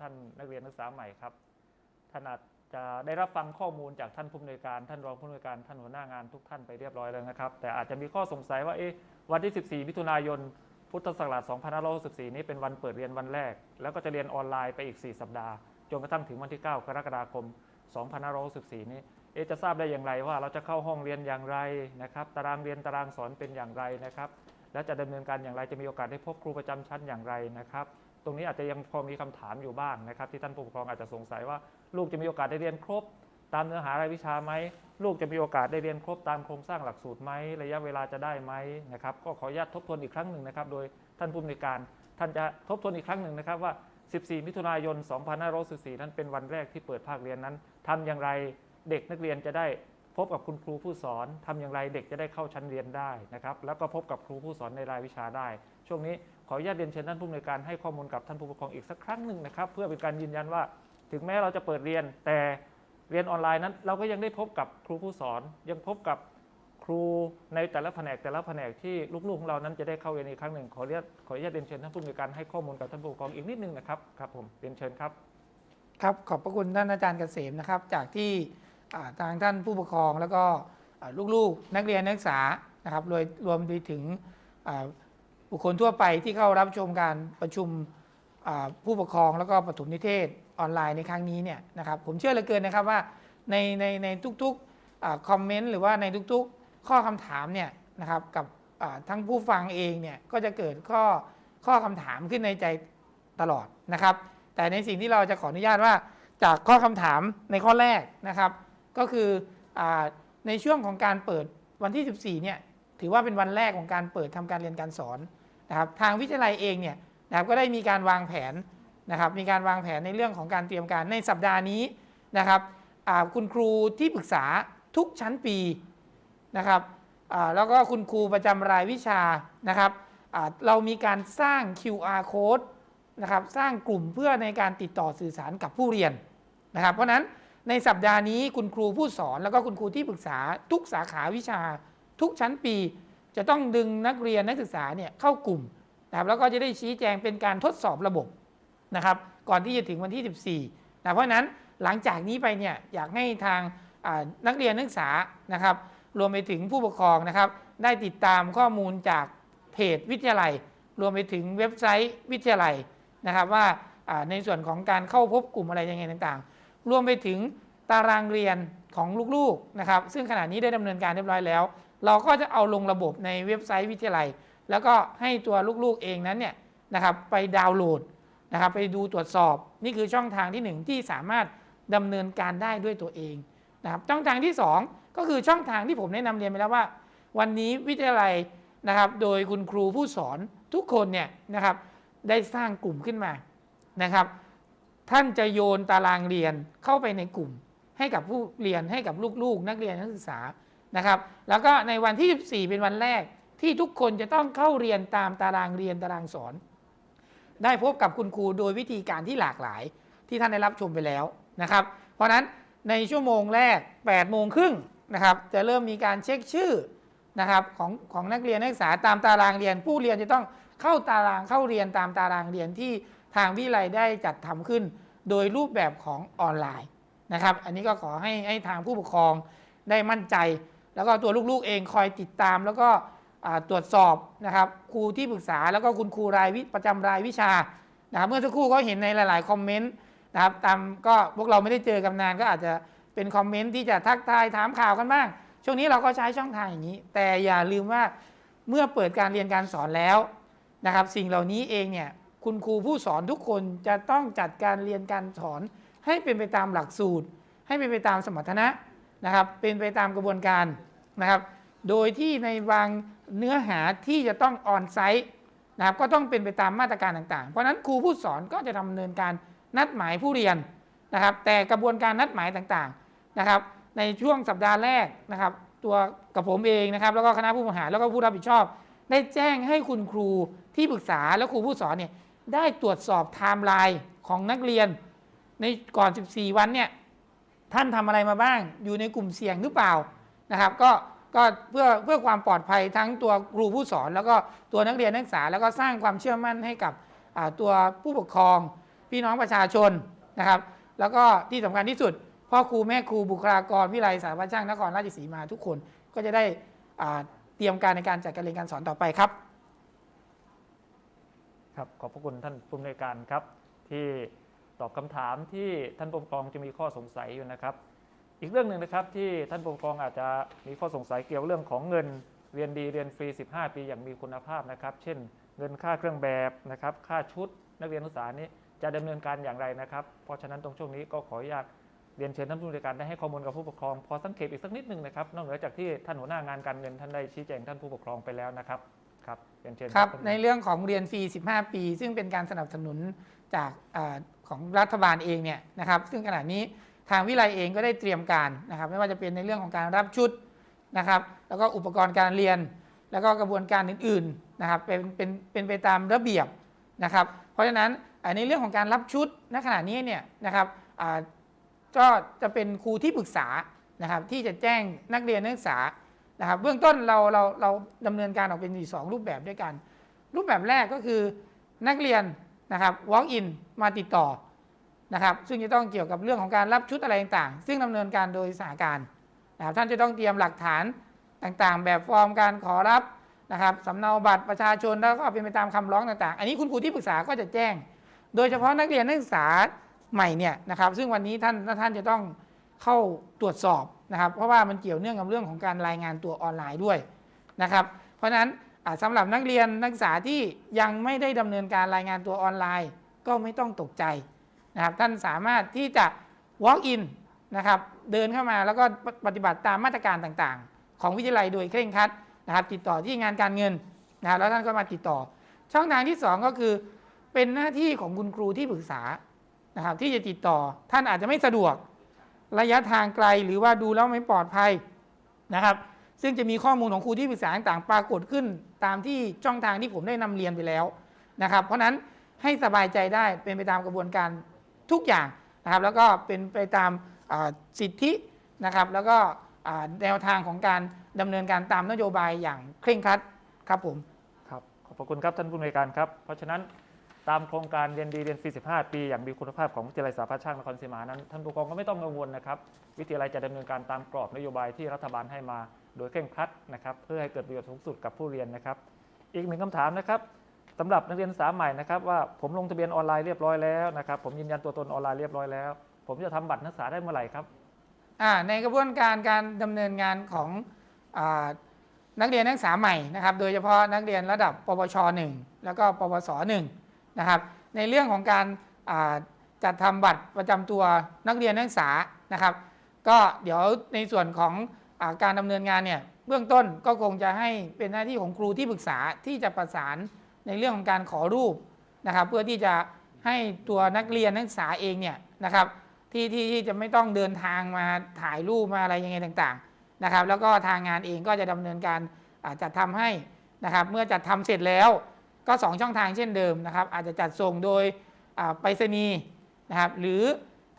ท่านนักเรียนนักศึกษาใหม่ครับท่านอาจจะได้รับฟังข้อมูลจากท่านผู้อำนวยการท่านรองผู้อำนวยการท่านหัวหน้างานทุกท่านไปเรียบร้อยแล้วนะครับ แต่อาจจะมีข้อสงสัยว่าเอ๊ะวันที่ 14 มิถุนายน พุทธศักราช 2564 นี้เป็นวันเปิดเรียนวันแรก แล้วก็จะเรียนออนไลน์ไปอีก 4 สัปดาห์จนกระทั่งถึงวันที่ 9 กรกฎาคม 2564 นี้เอะจะทราบได้อย่างไรว่าเราจะเข้าห้องเรียนอย่างไรนะครับตารางเรียนตารางสอนเป็นอย่างไรนะครับและจะดำเนินการอย่างไรจะมีโอกาสได้พบครูประจำชั้นอย่างไรนะครับ ตรงนี้อาจจะยังพอมีคำถามอยู่บ้างนะครับ ที่ท่านผู้ปกครองอาจจะสงสัยว่า ลูกจะมีโอกาสได้เรียนครบ ตามเนื้อหารายวิชาไหมลูกจะมีโอกาสได้เรียนครบตามโครงสร้างหลักสูตรไหมระยะเวลาจะได้ไหมนะครับ ก็ขออนุญาตทบทวนอีกครั้งหนึ่งนะครับ โดยท่านผู้อำนวยการท่านจะทบทวนอีกครั้งหนึ่งนะครับว่า 14 มิถุนายน 2564นั้นเป็นวันแรกที่เปิดภาคเรียนนั้นทำอย่างไรเด็กนักเรียนจะได้พบกับคุณครูผู้สอนทำอย่างไรเด็กจะได้เข้าชั้นเรียนได้นะครับ แล้วก็พบกับครูผู้สอนในรายวิชาได้ ช่วงนี้ ขออนุญาตเรียนเชิญท่านผู้อำนวยการให้ข้อมูลกับท่านผู้ปกครองอีกสักครั้งหนึ่งนะครับ เพื่อเป็นการยืนยันว่าถึงแม้เราจะเปิดเรียน แต่เรียนออนไลน์นั้น เราก็ยังได้พบกับครูผู้สอน ยังพบกับครูในแต่ละแผนกแต่ละแผนกที่ลูกๆของเรานั้นจะได้เข้าเรียนอีกครั้งหนึ่งขออนุญาตขออนุญาตเรียนเชิญท่านผู้อำนวยการให้ข้อมูลกับท่านผู้ปกครองอีกนิดนึงนะครับครับผมเรียนเชิญครับ ครับขอบพระคุณท่านอาจารย์เกษมนะครับ จากที่ทางท่านผู้ปกครองแล้วก็ลูกๆ นักเรียนนักศึกษานะครับรวมรวมไปถึง บุคคลทั่วไปที่เข้ารับชมการประชุมผู้ปกครองแล้วก็ปฐมนิเทศออนไลน์ในครั้งนี้เนี่ยนะครับผมเชื่อเหลือเกินนะครับว่าในในในทุกๆคอมเมนต์หรือว่าในทุกๆ ข้อคำถามเนี่ยนะครับกับทั้งผู้ฟังเองเนี่ยก็จะเกิดข้อข้อคำถามขึ้นในใจตลอดนะครับ แต่ในสิ่งที่เราจะขออนุญาตว่าจากข้อคำถามในข้อแรกนะครับ ก็คืออในช่วงของการเปิดวันที่ 14เนี่ยถือว่าเป็นวันแรกของการเปิดทำการเรียนการสอน นะครับทางวิทยาลัยเองเนี่ยนะครับก็ได้มีการวางแผนนะครับมีการวางแผนในเรื่องของการเตรียมการในสัปดาห์นี้นะครับคุณครูที่ปรึกษาทุกชั้นปีนะครับแล้วก็คุณครูประจำรายวิชานะครับเรามีการสร้าง QR code นะครับสร้างกลุ่มเพื่อในการติดต่อสื่อสารกับผู้เรียนนะครับ เพราะนั้นในสัปดาห์นี้คุณครูผู้สอนแล้วก็คุณครูที่ปรึกษาทุกสาขาวิชาทุกชั้นปี จะต้องดึงนักเรียนนักศึกษาเนี่ยเข้ากลุ่มนะครับแล้วก็จะได้ชี้แจงเป็นการทดสอบระบบนะครับ ก่อนที่จะถึงวันที่ 14นะเพราะนั้นหลังจากนี้ไปเนี่ยอยากให้ทางนักเรียนนักศึกษานะครับ รวมไปถึงผู้ปกครองนะครับ ได้ติดตามข้อมูลจากเพจวิทยาลัย รวมไปถึงเว็บไซต์วิทยาลัยนะครับ ว่าอ่าในส่วนของการเข้าพบกลุ่มอะไรยังไงต่างๆ รวมไปถึงตารางเรียนของลูกๆนะครับ ซึ่งขณะนี้ได้ดำเนินการเรียบร้อยแล้ว เราก็จะเอาลงระบบในเว็บไซต์วิทยาลัย แล้วก็ให้ตัวลูกๆเองนั้นเนี่ยนะครับไปดาวน์โหลดนะครับไปดูตรวจสอบนี่คือช่องทางที่หนึ่งที่สามารถดำเนินการได้ด้วยตัวเองนะครับช่องทางที่สองก็คือช่องทางที่ผมแนะนำเรียนไปแล้วว่า วันนี้วิทยาลัยนะครับโดยคุณครูผู้สอนทุกคนเนี่ยนะครับได้สร้างกลุ่มขึ้นมานะครับ ท่านจะโยนตารางเรียนเข้าไปในกลุ่ม ให้กับผู้เรียนให้กับลูกๆ นักเรียนนักศึกษา นะครับ แล้วก็ในวันที่ 14 เป็นวันแรกที่ทุกคนจะต้องเข้าเรียนตามตารางเรียนตารางสอน ได้พบกับคุณครูโดยวิธีการที่หลากหลายที่ท่านได้รับชมไปแล้วนะครับ เพราะฉะนั้นในชั่วโมงแรก8โมงครึ่งนะครับจะเริ่มมีการเช็คชื่อนะครับของของนักเรียนนักศึกษาตามตารางเรียน ผู้เรียนจะต้องเข้าตารางเข้าเรียนตามตารางเรียนที่ทางวิไลได้จัดทำขึ้น โดยรูปแบบของออนไลน์นะครับ อันนี้ก็ขอให้ให้ทางผู้ปกครองได้มั่นใจ แล้วก็ตัวลูกๆเองคอยติดตาม แล้วก็ตรวจสอบนะครับครูที่ปรึกษาแล้วก็คุณครูรายวิประจำรายวิชานะครับเมื่อสักครู่ก็เห็นในหลาย ๆ คอมเมนต์นะครับตามก็พวกเราไม่ได้เจอกันนานก็อาจจะเป็นคอมเมนต์ที่จะทักทายถามข่าวกันบ้าง ช่วงนี้เราก็ใช้ช่องทางอย่างนี้ แต่อย่าลืมว่าเมื่อเปิดการเรียนการสอนแล้วนะครับ สิ่งเหล่านี้เองเนี่ยคุณครูผู้สอนทุกคนจะต้องจัดการเรียนการสอนให้เป็นไปตามหลักสูตร ให้เป็นไปตามสมรรถนะ นะครับเป็นไปตามกระบวนการนะครับโดยที่ในบางเนื้อหาที่จะต้องออนไซต์นะครับก็ต้องเป็นไปตามมาตรการต่างๆ เพราะนั้นครูผู้สอนก็จะดำเนินการนัดหมายผู้เรียนนะครับแต่กระบวนการนัดหมายต่างๆนะครับในช่วงสัปดาห์แรกนะครับตัวกับผมเองนะครับแล้วก็คณะผู้บริหารแล้วก็ผู้รับผิดชอบ ได้แจ้งให้คุณครูที่ปรึกษาและครูผู้สอนเนี่ยได้ตรวจสอบไทม์ไลน์ของนักเรียน ในก่อน 14 วันเนี่ย ท่านทำอะไรมาบ้าง อยู่ในกลุ่มเสี่ยงหรือเปล่านะครับก็ก็เพื่อเพื่อความปลอดภัยทั้งตัวครูผู้สอน แล้วก็ตัวนักเรียนนักศึกษา แล้วก็สร้างความเชื่อมั่นให้กับตัวผู้ปกครอง พี่น้องประชาชนนะครับ แล้วก็ที่สำคัญที่สุดพ่อครูแม่ครูบุคลากรวิไลสารพัช่างนครราชสีมาทุกคนก็จะได้เตรียมการในการจัดการเรียนการสอนต่อไปครับ ครับขอบพระคุณท่านผู้อำนวยการครับที่ ตอบคำถามที่ท่านผู้ปกครองจะมีข้อสงสัยอยู่นะครับ อีกเรื่องหนึ่งนะครับที่ท่านผู้ปกครองอาจจะมีข้อสงสัยเกี่ยวเรื่องของเงินเรียนดีเรียนฟรี 15 ปีอย่างมีคุณภาพนะครับ เช่น เงินค่าเครื่องแบบนะครับ ค่าชุดนักเรียนนักศึกษานี้จะดำเนินการอย่างไรนะครับ เพราะฉะนั้นตรงช่วงนี้ก็ขออนุญาตเรียนเชิญท่านผู้อำนวยการได้ให้ข้อมูลกับผู้ปกครอง พอสังเกตอีกสักนิดหนึ่งนะครับ นอกเหนือจากที่ท่านหัวหน้างานการเงินท่านได้ชี้แจงท่านผู้ปกครองไปแล้วนะครับครับเรียนเชิญครับท่านในเรื่องของเรียนฟรี 15 ปี ซึ่งเป็นการสนับสนุนจากอา ของรัฐบาลเองเนี่ยนะครับซึ่งขณะนี้ทางวิไลเองก็ได้เตรียมการนะครับ ไม่ว่าจะเป็นในเรื่องของการรับชุดนะครับแล้วก็อุปกรณ์การเรียน แล้วก็กระบวนการอื่นๆนะครับเป็นเป็นเป็นไปตามระเบียบนะครับ เพราะฉะนั้นในเรื่องของการรับชุดณขณะนี้เนี่ยนะครับอ่าก็จะเป็นครูที่ปรึกษานะครับที่จะแจ้งนักเรียนนักศึกษานะครับเบื้องต้นเราเราเราดำเนินการออกเป็นอยู่สองรูปแบบด้วยกัน รูปแบบแรกก็คือนักเรียน นะครับ walk in มาติดต่อนะครับ ซึ่งจะต้องเกี่ยวกับเรื่องของการรับชุดอะไรต่างๆ ซึ่งดำเนินการโดยสหการนะครับท่านจะต้องเตรียมหลักฐานต่างๆ แบบฟอร์มการขอรับนะครับสำเนาบัตรประชาชนแล้วก็เป็นไปตามคำร้องต่างๆ อันนี้คุณครูที่ปรึกษาก็จะแจ้ง โดยเฉพาะนักเรียนนักศึกษาใหม่เนี่ยนะครับซึ่งวันนี้ท่านท่านจะต้องเข้าตรวจสอบนะครับ เพราะว่ามันเกี่ยวเนื่องกับเรื่องของการรายงานตัวออนไลน์ด้วยนะครับ เพราะฉะนั้น สำหรับนักเรียนนักศึกษาที่ยังไม่ได้ดำเนินการรายงานตัวออนไลน์ ก็ไม่ต้องตกใจนะครับท่านสามารถที่จะ walk in นะครับเดินเข้ามาแล้วก็ปฏิบัติตามมาตรการต่างๆ ของวิทยาลัยโดยเคร่งครัดนะครับติดต่อที่งานการเงินนะครับแล้วท่านก็มาติดต่อ ช่องทางที่สองก็คือเป็นหน้าที่ของคุณครูที่ปรึกษานะครับที่จะติดต่อท่านอาจจะไม่สะดวกระยะทางไกลหรือว่าดูแล้วไม่ปลอดภัยนะครับ ซึ่งจะมีข้อมูลของครูที่ปรึกษาต่างๆ ปรากฏขึ้นตามที่ช่องทางที่ผมได้นำเรียนไปแล้วนะครับ เพราะฉะนั้นให้สบายใจได้เป็นไปตามกระบวนการทุกอย่างนะครับ แล้วก็เป็นไปตามสิทธินะครับ แล้วก็แนวทางของการดำเนินการตามนโยบายอย่างเคร่งครัดครับผมครับขอบพระคุณครับท่านผู้อำนวยการครับ เพราะฉะนั้นตามโครงการเรียนดีเรียนฟรี 15 ปี อย่างมีคุณภาพของวิทยาลัยสาขาช่างนครศรีมานั้นท่านผู้ปกครองก็ไม่ต้องกังวลนะครับ วิทยาลัยจะดำเนินการตามกรอบนโยบายที่รัฐบาลให้มา โดยเคร่งครัดนะครับ เพื่อให้เกิดประโยชน์สูงสุดกับผู้เรียนนะครับ อีกหนึ่งคำถามนะครับสำหรับนักเรียนศึกษาใหม่นะครับว่าผมลงทะเบียนออนไลน์เรียบร้อยแล้วนะครับ ผมยืนยันตัวตนออนไลน์เรียบร้อยแล้ว ผมจะทำบัตรนักศึกษาได้เมื่อไหร่ครับในกระบวนการการดำเนินงานของอนักเรียนนักศึกษาใหม่นะครับ โดยเฉพาะนักเรียนระดับปวช 1 แล้วก็ปวส 1 นะครับ ในเรื่องของการจัดทำบัตรประจำตัวนักเรียนนักศึกษานะครับ ก็เดี๋ยวในส่วนของ การดำเนินงานเนี่ยเบื้องต้นก็คงจะให้เป็นหน้าที่ของครูที่ปรึกษาที่จะประสานในเรื่องของการขอรูปนะครับ เพื่อที่จะให้ตัวนักเรียนนักศึกษาเองเนี่ยนะครับที่ที่ที่จะไม่ต้องเดินทางมาถ่ายรูปมาอะไรยังไงต่างๆนะครับ แล้วก็ทางงานเองก็จะดำเนินการอาจัดทำให้นะครับ เมื่อจัดทำเสร็จแล้วก็ 2 ช่องทางเช่นเดิมนะครับ อาจจะจัดส่งโดยไปรษณีย์นะครับ หรือ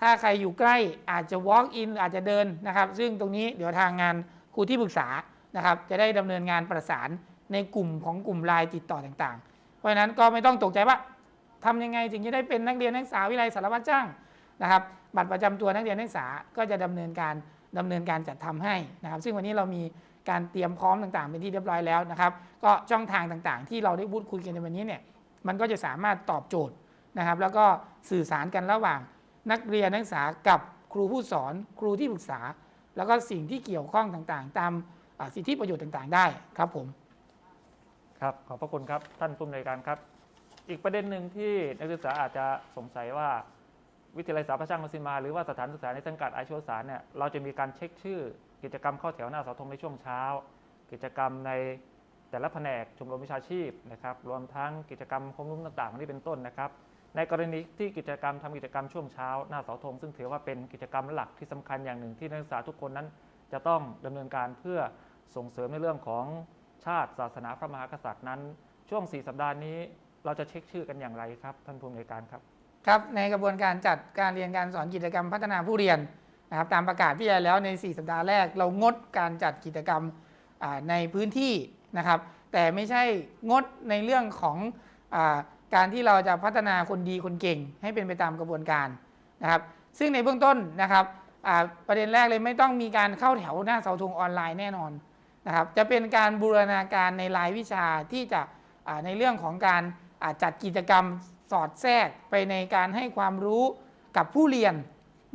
ถ้าใครอยู่ใกล้อาจจะ walk in อาจจะเดินนะครับ ซึ่งตรงนี้เดี๋ยวทางงานครูที่ปรึกษานะครับ จะได้ดำเนินงานประสานในกลุ่มของกลุ่มไลน์ติดต่อต่างๆ เพราะฉะนั้นก็ไม่ต้องตกใจว่าทำยังไงถึงจะได้เป็นนักเรียนนักศึกษาวิไลสารพัดจ้างนะครับ บัตรประจำตัวนักเรียนนักศึกษาก็จะดำเนินการดำเนินการจัดทำให้นะครับ ซึ่งวันนี้เรามีการเตรียมพร้อมต่างๆ เป็นที่เรียบร้อยแล้วนะครับ ก็ช่องทางต่างๆ ที่เราได้พูดคุยกันในวันนี้เนี่ยมันก็จะสามารถตอบโจทย์นะครับ แล้วก็สื่อสารกันระหว่าง นักเรียนนักศึกษากับครูผู้สอนครูที่ปรึกษา แล้วก็สิ่งที่เกี่ยวข้องต่างๆ ตามอ่าสิทธิประโยชน์ต่างๆ ได้ครับผม ครับขอบพระคุณครับท่านผู้อำนวยการครับ อีกประเด็นหนึ่งที่นักศึกษาอาจจะสงสัยว่าวิทยาลัยสาขาช่างนครศรีมาหรือว่าสถานศึกษาในสังกัดอาชีวศึกษาเนี่ยเราจะมีการเช็คชื่อ กิจกรรมเข้าแถวหน้าเสาธงในช่วงเช้า กิจกรรมในแต่ละแผนกชมรมวิชาชีพนะครับ รวมทั้งกิจกรรมครงรุ่นต่างๆนี่เป็นต้นนะครับ ในกรณีที่กิจกรรมทำกิจกรรมช่วงเช้าหน้าเสาธงซึ่งถือว่าเป็นกิจกรรมหลักที่สำคัญอย่างหนึ่งที่นักศึกษาทุกคนนั้น จะต้องดำเนินการเพื่อส่งเสริมในเรื่องของชาติศาสนาพระมหากษัตริย์นั้น ช่วง 4 สัปดาห์นี้ เราจะเช็คชื่อกันอย่างไรครับ ท่านผู้อำนวยการครับครับในกระบวนการจัดการเรียนการสอนกิจกรรมพัฒนาผู้เรียนนะครับตามประกาศวิทยาแล้วใน 4 สัปดาห์แรก เรางดการจัดกิจกรรมในพื้นที่นะครับ แต่ไม่ใช่งดในเรื่องของอ การที่เราจะพัฒนาคนดีคนเก่งให้เป็นไปตามกระบวนการนะครับซึ่งในเบื้องต้นนะครับประเด็นแรกเลยไม่ต้องมีการเข้าแถวหน้าเสาธงออนไลน์แน่นอนนะครับจะเป็นการบูรณาการในรายวิชาที่จะในเรื่องของการจัดกิจกรรมสอดแทรกไปในการให้ความรู้กับผู้เรียน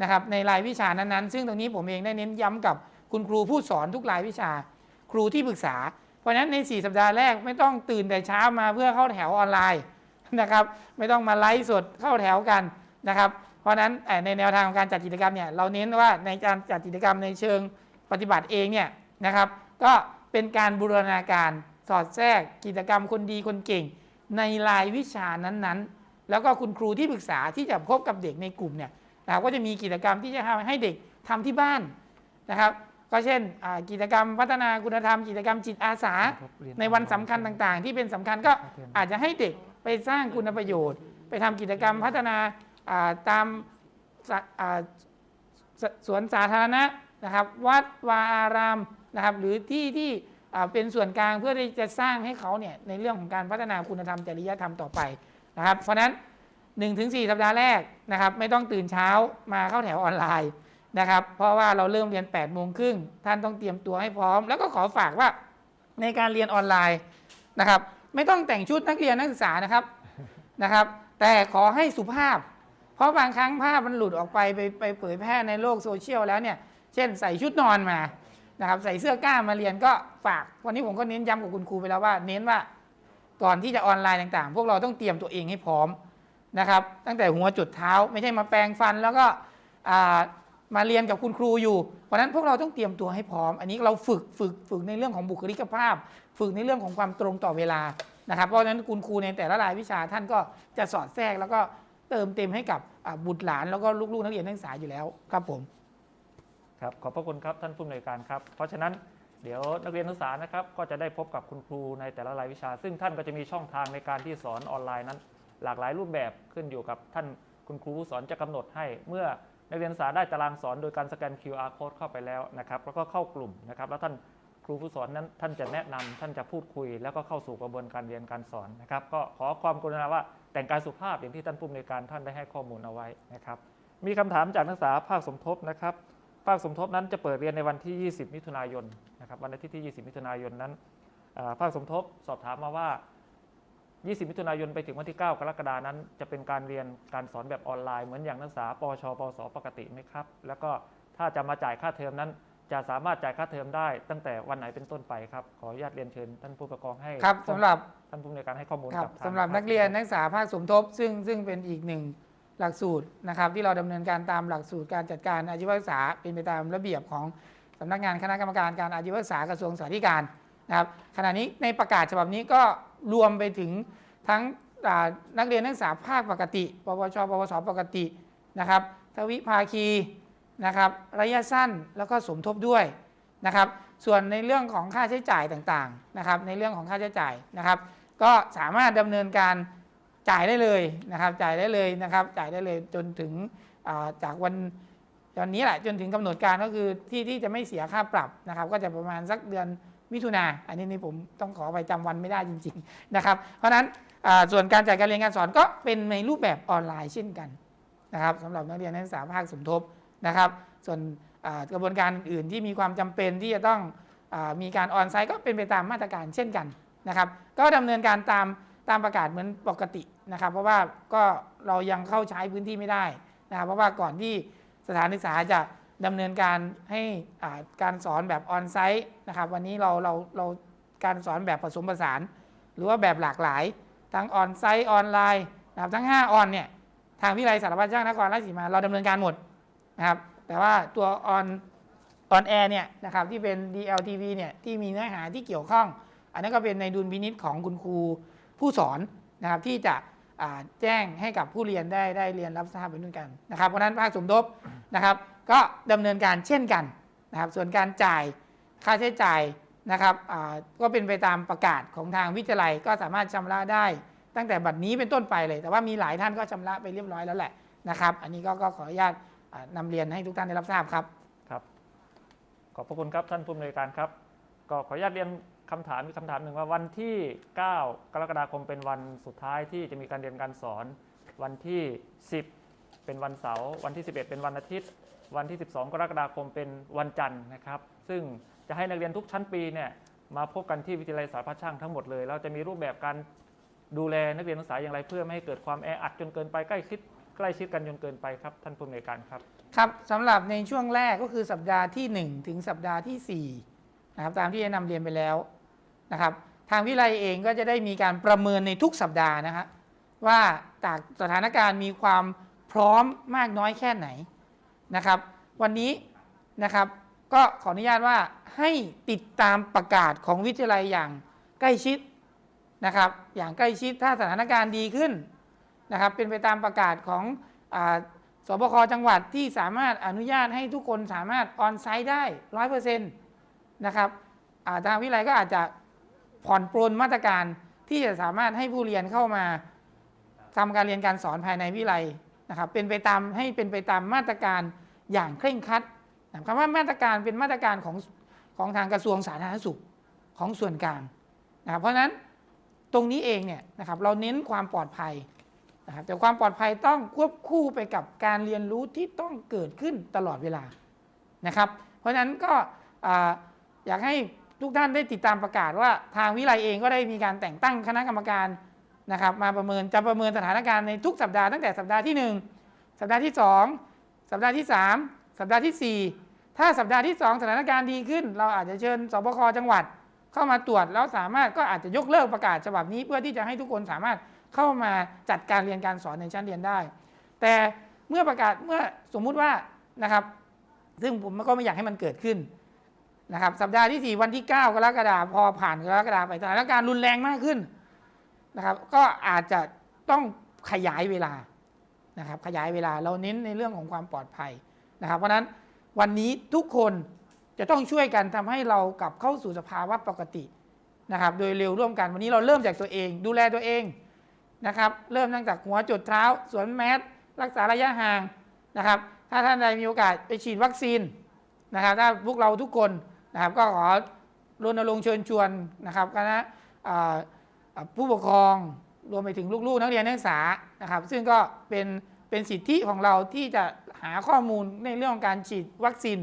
นะครับในรายวิชานั้นๆ ซึ่งตรงนี้ผมเองได้เน้นย้ำกับคุณครูผู้สอนทุกรายวิชา ครูที่ปรึกษา เพราะฉะนั้นใน 4 สัปดาห์แรกไม่ต้องตื่นแต่เช้ามาเพื่อเข้าแถวออนไลน์ นะครับ ไม่ต้องมาไลฟ์สดเข้าแถวกันนะครับ เพราะฉะนั้นเอ่อในแนวทางของการจัดกิจกรรมเนี่ยเราเน้นว่าในการจัดกิจกรรมในเชิงปฏิบัติเองเนี่ยนะครับ ก็เป็นการบูรณาการสอดแทรกกิจกรรมคนดีคนเก่ง ในรายวิชานั้นๆ แล้วก็คุณครูที่ปรึกษาที่จะพบกับเด็กในกลุ่มเนี่ยนะครับก็จะมีกิจกรรมที่จะทำให้เด็กทำที่บ้านนะครับ ก็เช่นอ่ากิจกรรมพัฒนาคุณธรรม กิจกรรมจิตอาสา ในวันสำคัญต่างๆ ที่เป็นสำคัญก็อาจจะให้เด็ก ไปสร้างคุณประโยชน์ ไปทำกิจกรรมพัฒนาตามสสสวนสาธารณะนะครับ วัดวาอารามนะครับ หรือที่ที่เป็นส่วนกลางเพื่อที่จะสร้างให้เขาเนี่ยในเรื่องของการพัฒนาคุณธรรมจริยธรรมต่อไปนะครับ เพราะฉะนั้น 1-4 สัปดาห์แรกนะครับ ไม่ต้องตื่นเช้ามาเข้าแถวออนไลน์นะครับ เพราะว่าเราเริ่มเรียน8ปดโมงครึ่งท่านต้องเตรียมตัวให้พร้อม แล้วก็ขอฝากว่าในการเรียนออนไลน์นะครับ ไม่ต้องแต่งชุดนักเรียนนักศึกษานะครับนะครับ แต่ขอให้สุภาพ เพราะบางครั้งภาพมันหลุดออกไปไปไปเผยแพร่ในโลกโซเชียลแล้วเนี่ย เช่นใส่ชุดนอนมานะครับ ใส่เสื้อกล้ามมาเรียนก็ฝาก วันนี้ผมก็เน้นย้ำกับคุณครูไปแล้วว่า เน้นว่าก่อนที่จะออนไลน์ต่างๆ พวกเราต้องเตรียมตัวเองให้พร้อมนะครับ ตั้งแต่หัวจุดเท้าไม่ใช่มาแปรงฟันแล้วก็ มาเรียนกับคุณครูอยู่ เพราะนั้นพวกเราต้องเตรียมตัวให้พร้อม อันนี้เราฝึกฝึกฝึกในเรื่องของบุคลิกภาพ ฝึกในเรื่องของความตรงต่อเวลานะครับ เพราะฉะนั้นคุณครูในแต่ละรายวิชาท่านก็จะสอดแทรกแล้วก็เติมเต็มให้กับบุตรหลานแล้วก็ลูกๆนักเรียนนักศึกษาอยู่แล้วครับผมครับขอบพระคุณครับท่านผู้อำนวยการครับ เพราะฉะนั้นเดี๋ยวนักเรียนนักศึกษานะครับก็จะได้พบกับคุณครูในแต่ละรายวิชา ซึ่งท่านก็จะมีช่องทางในการที่สอนออนไลน์นั้น หลากหลายรูปแบบขึ้นอยู่กับท่านคุณครูสอนจะกำหนดให้เมื่อ นักเรียนศึกษาได้ตารางสอนโดยการสแกน QR code เข้าไปแล้วนะครับ แล้วก็เข้ากลุ่มนะครับ แล้วท่านครูผู้สอนนั้นท่านจะแนะนำท่านจะพูดคุย แล้วก็เข้าสู่กระบวนการเรียนการสอนนะครับ ก็ขอความกรุณาว่าแต่งกายสุภาพอย่างที่ท่านผู้อำนวยการท่านได้ให้ข้อมูลเอาไว้นะครับ มีคำถามจากนักศึกษาภาคสมทบนะครับ ภาคสมทบนั้นจะเปิดเรียนในวันที่ 20 มิถุนายนนะครับ วันอาทิตย์ที่ 20 มิถุนายนนั้นภาคสมทบสอบถามมาว่า 20 มิถุนายนไปถึงวันที่ 9 กรกฎานั้น จะเป็นการเรียนการสอนแบบออนไลน์เหมือนอย่างนักศึกษาปวชปวสปกติไหมครับ แล้วก็ถ้าจะมาจ่ายค่าเทอมนั้น จะสามารถจ่ายค่าเทอมได้ ตั้งแต่วันไหนเป็นต้นไปครับ ขออนุญาตเรียนเชิญท่านผู้ปกครองให้ครับสำหรับท่านผู้อำนวยการให้ข้อมูลครับกับทางสำหรับภาคนักเรียนนักศึกษาภาคสมทบ ซึ่งซึ่งเป็นอีกหนึ่งหลักสูตรนะครับ ที่เราดำเนินการตามหลักสูตรการจัดการอาชีวศึกษาเป็นไปตามระเบียบของสำนักงานคณะกรรมการการอาชีวศึกษากระทรวงสาธารณสุขนะครับขณะนี้ในประกาศฉบับนี้ก็ รวมไปถึงทั้งนักเรียนนักศึกษาภาคปกติ ปวช ปวส ปกตินะครับ ทวิภาคีนะครับ ระยะสั้นแล้วก็สมทบด้วยนะครับ ส่วนในเรื่องของค่าใช้จ่ายต่างๆนะครับ ในเรื่องของค่าใช้จ่ายนะครับ ก็สามารถดำเนินการจ่ายได้เลยนะครับ จ่ายได้เลยนะครับ จ่ายได้เลยจนถึงาจากวันวันนี้แหละจนถึงกำหนดการก็คือที่ที่จะไม่เสียค่าปรับนะครับ ก็จะประมาณสักเดือน มิถุนาอันนี้นี่ผมต้องขอไปจำวันไม่ได้จริง ๆนะครับ เพราะฉะนั้นส่วนการจัดการเรียนการสอนก็เป็นในรูปแบบออนไลน์เช่นกันนะครับสำหรับนักเรียนนักศึกษาภาคสมทบนะครับ ส่วนกระบวนการอื่นที่มีความจำเป็นที่จะต้องอมีการออนไซต์ก็เป็นไปตามมาตรการเช่นกันนะครับก็ดำเนินการตามตามประกาศเหมือนปกตินะครับ เพราะว่าก็เรายังเข้าใช้พื้นที่ไม่ได้นะครับเพราะว่าก่อนที่สถานศึกษาจะ ดำเนินการให้การสอนแบบออนไซต์นะครับวันนี้เราเราเราการสอนแบบผสมผสาน หรือว่าแบบหลากหลาย ทั้งออนไซต์ออนไลน์นะครับทั้ง 5 ออนเนี่ยทางวิทยาลัยสารพัดช่างนครราชสีมาเราดำเนินการหมดนะครับแต่ว่าตัวออนออนแอร์เนี่ยนะครับที่เป็น DLTV เนี่ยที่มีเนื้อหาที่เกี่ยวข้อง อันนั้นก็เป็นในดุลพินิษของคุณครูผู้สอนนะครับที่จะ แจ้งให้กับผู้เรียนได้ได้เรียนรับทราบไปด้วยกันนะครับเพราะนั้นภาคสมทบนะครับก็ดำเนินการเช่นกันนะครับส่วนการจ่ายค่าใช้จ่ายนะครับก็เป็นไปตามประกาศของทางวิทยาลัยก็สามารถชำระได้ ตั้งแต่บัดนี้เป็นต้นไปเลย แต่ว่ามีหลายท่านก็ชำระไปเรียบร้อยแล้วแหละนะครับ อันนี้ก็ขออนุญาตอ่านำเรียนให้ทุกท่านได้รับทราบครับครับ ขอบพระคุณครับท่านผู้อำนวยการครับ ก็ขออนุญาตเรียน คำถามมีคำถามหนึ่งว่าวันที่ 9 กรกฎาคมเป็นวันสุดท้ายที่จะมีการเรียนการสอน วันที่ 10 เป็นวันเสาร์วันที่ 11 เป็นวันอาทิตย์ วันที่ 12 กรกฎาคมเป็นวันจันทร์นะครับ ซึ่งจะให้นักเรียนทุกชั้นปีเนี่ยมาพบกันที่วิทยาลัยสารพัดช่างทั้งหมดเลยเราจะมีรูปแบบการดูแลนักเรียนนักศึกษาอย่างไรเพื่อไม่ให้เกิดความแออัดจนเกินไปใกล้ชิดใกล้ชิดกันจนเกินไปครับ ท่านผู้อำนวยการครับครับสำหรับในช่วงแรกก็คือสัปดาห์ที่ 1 ถึงสัปดาห์ที่4นะครับตามที่ได้นำเรียนไปแล้ว นะครับ ทางวิไลเองก็จะได้มีการประเมินในทุกสัปดาห์นะฮะว่าจากสถานการณ์มีความพร้อมมากน้อยแค่ไหนนะครับ วันนี้นะครับก็ขออนุญาตว่าให้ติดตามประกาศของวิทยาลัยอย่างใกล้ชิดนะครับ อย่างใกล้ชิดถ้าสถานการณ์ดีขึ้นนะครับ เป็นไปตามประกาศของอสบคจังหวัดที่สามารถอนุญาตให้ทุกคนสามารถออนไซต์ได้ร้อยเปอร์เซ็นต์นะครับทางวิทยาลัยก็อาจจะ ผ่อนปรนมาตรการที่จะสามารถให้ผู้เรียนเข้ามาทำการเรียนการสอนภายในวิทยาลัยนะครับเป็นไปตามให้เป็นไปตามมาตรการอย่างเคร่งครัดคำว่ามาตรการเป็นมาตรการของของทางกระทรวงสาธารณสุขของส่วนกลางนะครับเพราะฉะนั้นตรงนี้เองเนี่ยนะครับเราเน้นความปลอดภัยนะครับแต่ความปลอดภัยต้องควบคู่ไปกับการเรียนรู้ที่ต้องเกิดขึ้นตลอดเวลานะครับ เพราะฉะนั้นก็อ่าอยากให้ ทุกท่านได้ติดตามประกาศว่าทางวิไลเองก็ได้มีการแต่งตั้งคณะกรรมการนะครับ มาประเมินจะประเมินสถานการณ์ในทุกสัปดาห์ตั้งแต่สัปดาห์ที่ 1 สัปดาห์ที่ 2 สัปดาห์ที่ 3 สัปดาห์ทีสี่ 4 ถ้าสัปดาห์ที่ 2 สถานการณ์ดีขึ้น เราอาจจะเชิญสบคจังหวัด เข้ามาตรวจแล้วสามารถก็อาจจะยกเลิกประกาศฉบับนี้ เพื่อที่จะให้ทุกคนสามารถเข้ามาจัดการเรียนการสอนในชั้นเรียนได้ แต่เมื่อประกาศเมื่อสมมุติว่านะครับ ซึ่งผมก็ไม่อยากให้มันเกิดขึ้น นะครับสัปดาห์ที่ 4 วันที่ 9 กรกฎาคมพอผ่านกรกฎาคมไปสถานการณ์รุนแรงมากขึ้นนะครับก็อาจจะต้องขยายเวลานะครับขยายเวลาเราเน้นในเรื่องของความปลอดภัยนะครับ เพราะนั้นวันนี้ทุกคนจะต้องช่วยกันทำให้เรากลับเข้าสู่สภาวะปกตินะครับ โดยเร็วร่วมกันวันนี้เราเริ่มจากตัวเอง ดูแลตัวเองนะครับ เริ่มตั้งแต่หัวจุดเท้าสวมแมสรักษาระยะห่างนะครับ ถ้าท่านใดมีโอกาสไปฉีดวัคซีนนะครับ ถ้าพวกเราทุกคน นะครับก็ขอรณรงค์เชิญชวนนะครับคณะผู้ปกครองรวมไปถึงลูกๆ นักเรียนนักศึกษานะครับ ซึ่งก็เป็นเป็นสิทธิของเราที่จะหาข้อมูลในเรื่องของการฉีดวัคซีน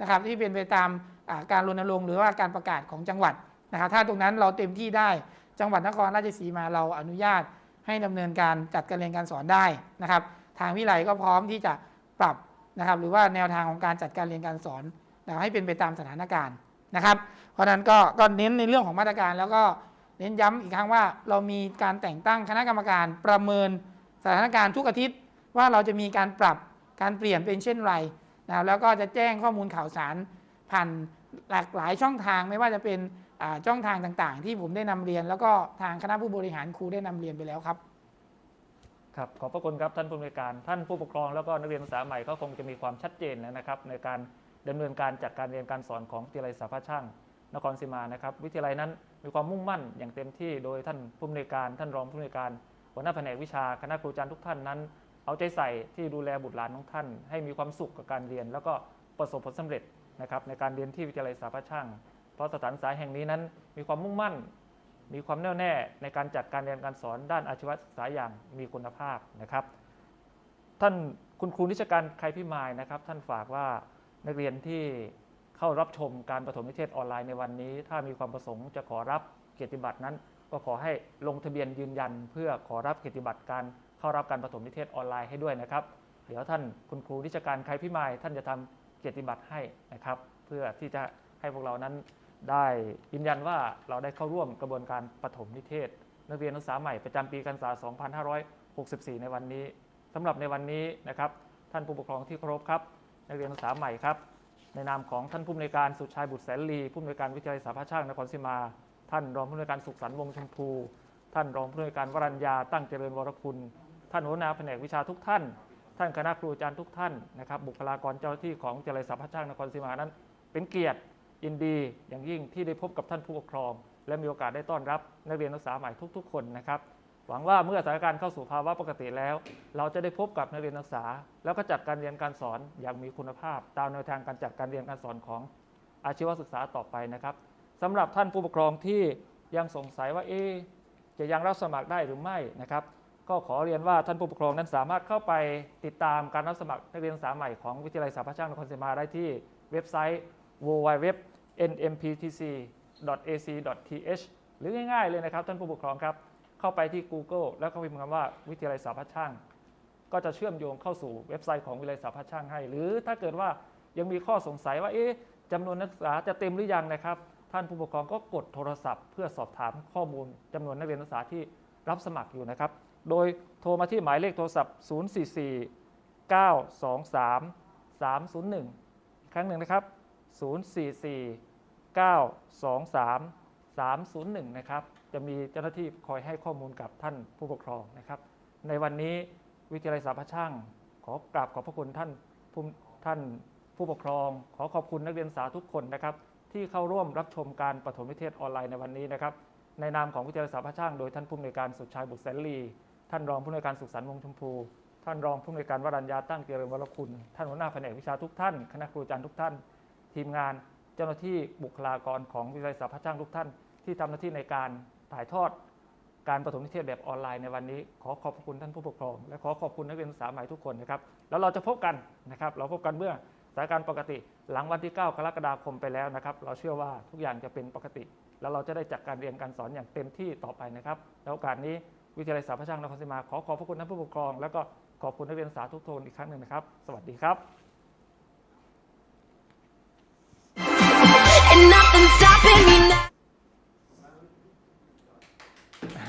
นะครับ ที่เป็นไปตามการรณรงค์หรือว่าการประกาศของจังหวัดนะครับ ถ้าตรงนั้นเราเต็มที่ได้จังหวัดนครราชสีมาเราอนุญาตให้ดำเนินการจัดการเรียนการสอนได้นะครับ ทางวิไลก็พร้อมที่จะปรับนะครับ หรือว่าแนวทางของการจัดการเรียนการสอน นะให้เป็นไปตามสถานการณ์นะครับ เพราะฉะนั้นก็ก็เน้นในเรื่องของมาตรการ แล้วก็เน้นย้ำอีกครั้งว่า เรามีการแต่งตั้งคณะกรรมการประเมินสถานการณ์ทุกอาทิตย์ ว่าเราจะมีการปรับการเปลี่ยนเป็นเช่นไรนะรแล้วก็จะแจ้งข้อมูลข่าวสารผ่านหลากหลายช่องทางไม่ว่าจะเป็นช่องทางต่างๆ ที่ผมได้นำเรียน แล้วก็ทางคณะผู้บริหารครูได้นำเรียนไปแล้วครับครับขอบพระคุณครับท่านผู้อำนวยการท่านผู้ปกครองแล้วก็นักเรียนศึกษาใหม่ก็คงจะมีความชัดเจนนะครับ ในการ ดำเนินการจัดการเรียนการสอนของวิทยาลัยสาพัฒช่างนครศรีมานะครับ วิทยาลัยนั้นมีความมุ่งมั่นอย่างเต็มที่โดยท่านผู้อำนวยการ ท่านรองผู้อำนวยการหัวหน้าแผนกวิชาคณะครูอาจารย์ทุกท่านนั้น เอาใจใส่ที่ดูแลบุตรหลานของท่าน ให้มีความสุขกับการเรียน แล้วก็ประสบผลสำเร็จนะครับในการเรียนที่วิทยาลัยสาพัฒช่างเพราะสถานศึกษาแห่งนี้นั้น มีความมุ่งมั่น มีความแน่วแน่ในการจัดการเรียนการสอนด้านอาชีวศึกษาอย่างมีคุณภาพนะครับ ท่านคุณครูนิชการใครพิมายนะครับ ท่านฝากว่า นักเรียนที่เข้ารับชมการประถมนิเทศออนไลน์ในวันนี้ ถ้ามีความประสงค์จะขอรับเกียรติบัตรนั้น ก็ขอให้ลงทะเบียนยืนยัน เพื่อขอรับเกียรติบัตรการเข้ารับการประถมนิเทศออนไลน์ให้ด้วยนะครับ เดี๋ยวท่านคุณครูนิชการใครพิมายท่านจะทำเกียรติบัตรให้นะครับ เพื่อที่จะให้พวกเรานั้นได้ยืนยันว่าเราได้เข้าร่วมกระบวนการประถมนิเทศ นักเรียนนักศึกษาใหม่ประจำปีการศึกษา 2564 ในวันนี้สำหรับในวันนี้นะครับ ท่านผู้ปกครองที่เคารพครับ นักเรียนนักศึกษาใหม่ครับ ในนามของท่านผู้อำนวยการสุชัยบุตรแสนลีผู้อำนวยการวิทยาลัยสาภาช่างนครศรีมา ท่านรองผู้อำนวยการสุขสันต์วงชมพู ท่านรองผู้อำนวยการวรัญญาตั้งเจริญวรคุณ ท่านหัวหน้าแผนกวิชาทุกท่าน ท่านคณะครูอาจารย์ทุกท่านนะครับ บุคลากรเจ้าหน้าที่ของวิทยาลัยสาภาช่างนครศรีมานั้น เป็นเกียรติยินดีอย่างยิ่งที่ได้พบกับท่านผู้ปกครอง และมีโอกาสได้ต้อนรับนักเรียนนักศึกษาใหม่ทุก ๆ คนนะครับ หวังว่าเมื่อสถานการณ์เข้าสู่ภาวะปกติแล้ว เราจะได้พบกับนักเรียนนักศึกษา แล้วก็จัดการเรียนการสอนอย่างมีคุณภาพ ตามแนวทางการจัดการเรียนการสอนของอาชีวศึกษาต่อไปนะครับสำหรับท่านผู้ปกครองที่ยังสงสัยว่าเอจะยังรับสมัครได้หรือไม่นะครับ ก็ขอเรียนว่าท่านผู้ปกครองนั้นสามารถเข้าไปติดตามการรับสมัครนักเรียนศึกษาใหม่ของวิทยาลัยสาพัฒช่างนครศรีธรรมาได้ที่เว็บไซต์ www.nmptc.ac.th หรือง่ายๆเลยนะครับท่านผู้ปกครองครับ เข้าไปที่ Google แล้วก็พิมพ์คำว่าวิทยาลัยสาพัฒช่าง ก็จะเชื่อมโยงเข้าสู่เว็บไซต์ของวิทยาลัยสาพัฒช่างให้ หรือถ้าเกิดว่ายังมีข้อสงสัยว่าเอ๊ะจำนวนนักศึกษาจะเต็มหรือยังนะครับ ท่านผู้ปกครองก็กดโทรศัพท์ เพื่อสอบถามข้อมูลจำนวนนักเรียนนักศึกษาที่รับสมัครอยู่นะครับ โดยโทรมาที่หมายเลขโทรศัพท์ 044 923 301อีกครั้งหนึ่งนะครับ 044 923 301 นะครับ จะมีเจ้าหน้าที่คอยให้ข้อมูลกับท่านผู้ปกครองนะครับ ในวันนี้วิทยาลัยสาพช่าง ขอกราบขอบพระคุณท่านผู้ท่านผู้ปกครอง ขอขอบคุณนักเรียนศึกษาทุกคนนะครับ ที่เข้าร่วมรับชมการปฐมนิเทศออนไลน์ในวันนี้นะครับ ในนามของวิทยาลัยสาพช่าง โดยท่านผู้อำนวยการสุดชายบุตรแสนลีท่านรองผู้อำนวยการสุขสันต์วงศ์ชมพูท่านรองผู้อำนวยการวรัญญาตั้งเจริญวรคุณ ท่านหัวหน้าแผนกวิชาทุกท่าน คณะครูอาจารย์ทุกท่าน ทีมงาน เจ้าหน้าที่บุคลากรของวิทยาลัยสาพช่างทุกท่าน ที่ทำหน้าที่ในการ ถ่ายทอดการประถมนิเทศแบบออนไลน์ในวันนี้ ขอขอบคุณท่านผู้ปกครอง และขอขอบคุณนักเรียนศึกษาใหม่ทุกคนนะครับ แล้วเราจะพบกันนะครับ เราพบกันเมื่อสถานการณ์ปกติ หลังวันที่ 9 กรกฎาคมไปแล้วนะครับ เราเชื่อว่าทุกอย่างจะเป็นปกติ แล้วเราจะได้จัดการเรียนการสอนอย่างเต็มที่ต่อไปนะครับแล้วโอกาสนี้วิทยาลัยสาพัฒช่างนครศรีมาขอขอบพระคุณท่านผู้ปกครอง แล้วก็ขอบคุณนักเรียนศึกษาทุกคนอีกครั้งหนึ่งนะครับ สวัสดีครับ And nothing's stopping me